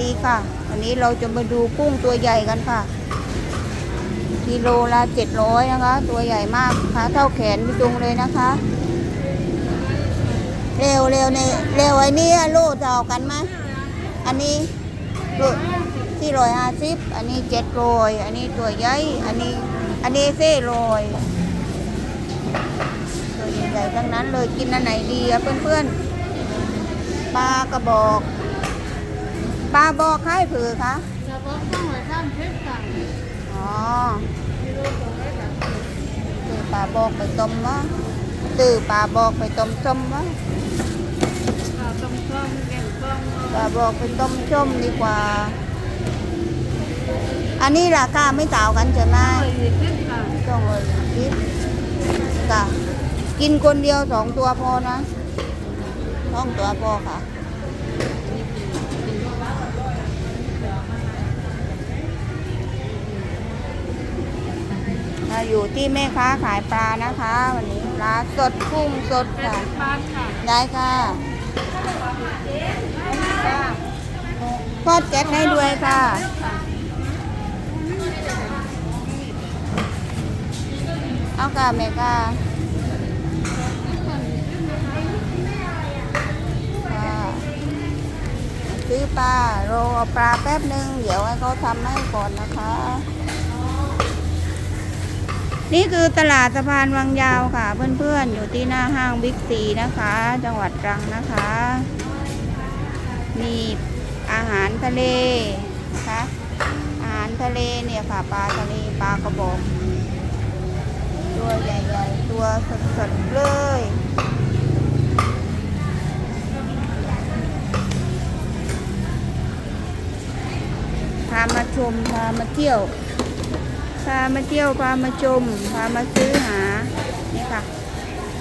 ดีค่ะ วันนี้เราจะมาดูกุ้งตัวใหญ่กันค่ะ กิโลละเจ็ดร้อยนะคะ ตัวใหญ่มากขาเท่าแขนพี่จุงเลยนะคะ เร็วเร็วในเร็วไอ้นี่โลเท่ากันไหมอันนี้โลที่ร้อยห้าสิบอันนี้เจ็ดร้อยอันนี้ตัวใหญ่ อันนี้ อันนี้เซ่ร้อยตัวใหญ่ๆทั้งนั้นเลยกินอันไหนดีอะเพื่อนๆปลากระบอก ปลาบอกค่ายผือคะจะบอกต้องไว้ข้ามเพชรสั่งอ๋อกิโลสองร้อยสามสิบตือปลาบอกไปต้มวะตือปลาบอกไปต้มส้มวะข้าวต้มส้มแกงส้มปลาบอกไปต้มส้มดีกว่า อันนี้ราคาไม่ต่างกันใช่ไหมร้อยยี่สิบค่ะต้องเลยคิดจ้ะกินคนเดียวสองตัวพอนะสองตัวพอค่ะ อยู่ที่แม่ค้าขายปลานะคะ วันนี้ปลาสดกุ้งสดค่ะสิบบาทค่ะได้ค่ะทอดแก๊สให้ด้วยค่ะเอาค่ะแม่ค่ะค่ะซื้อปลารอปลาแป๊บหนึ่งเดี๋ยวให้เขาทำให้ก่อนนะคะ นี่คือตลาดสะพานวังยาวค่ะ เพื่อนๆ อยู่ที่หน้าห้างบิ๊กซีนะคะ จังหวัดตรังนะคะ มีอาหารทะเลนะคะอาหารทะเลเนี่ยค่ะปลาทะเลปลากระบอก ตัวใหญ่ๆ ตัวสดๆ เลยพามาชมพามาเที่ยว พามาเที่ยวพามาชมพามาซื้อหา นี่ค่ะ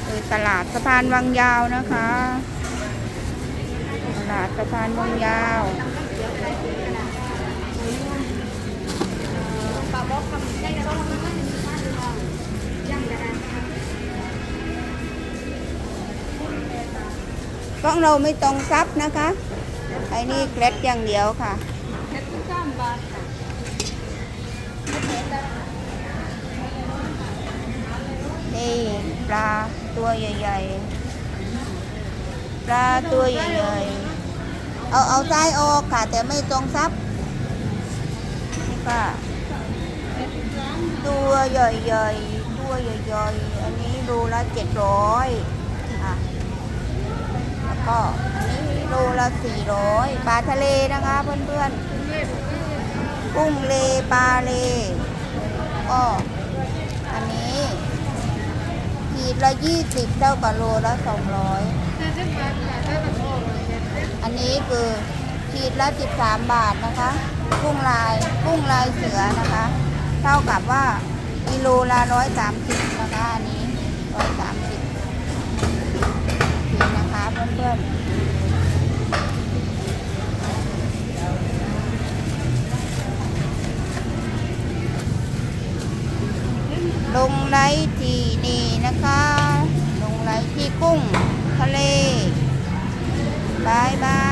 คือตลาดสะพานวังยาวนะคะ ตลาดสะพานวังยาวกล้องเราไม่ต้องซับนะคะไอ้นี่เกล็ดอย่างเดียวค่ะ เจ็ดสิบสามบาทค่ะ นี่ป ลาตัวใหญ่ๆ ปลาตัวใหญ่ๆ เอาเอาไส้ออกค่ะ แต่ไม่ต้องซับนี่ค่ะ ตัวใหญ่ๆ ตัวใหญ่ๆ อันนี้โลละเจ็ดร้อยค่ะแล้วก็อันนี้โลละสี่ร้อยปลาทะเลนะคะเพื่อนๆ กุ้งเลปลาเลก็อันนี้ขี ดละยี่สิบเท่ากับโลละสองร้อยเจ็ดสิบบาทค่ะได้กระโดดเลยเจ็ดสิบอันนี้คือขีดละสิบสามบาทนะคะ กุ้งลายกุ้งลายเสือนะคะ เท่ากับว่ากิโลละร้อยสามสิบนะคะอันนี้ร้อยสามสิบนี่นะคะเพื่อนๆลงไลค์ที นี่นะคะลงไลที่กุ้งทะเลบายบาย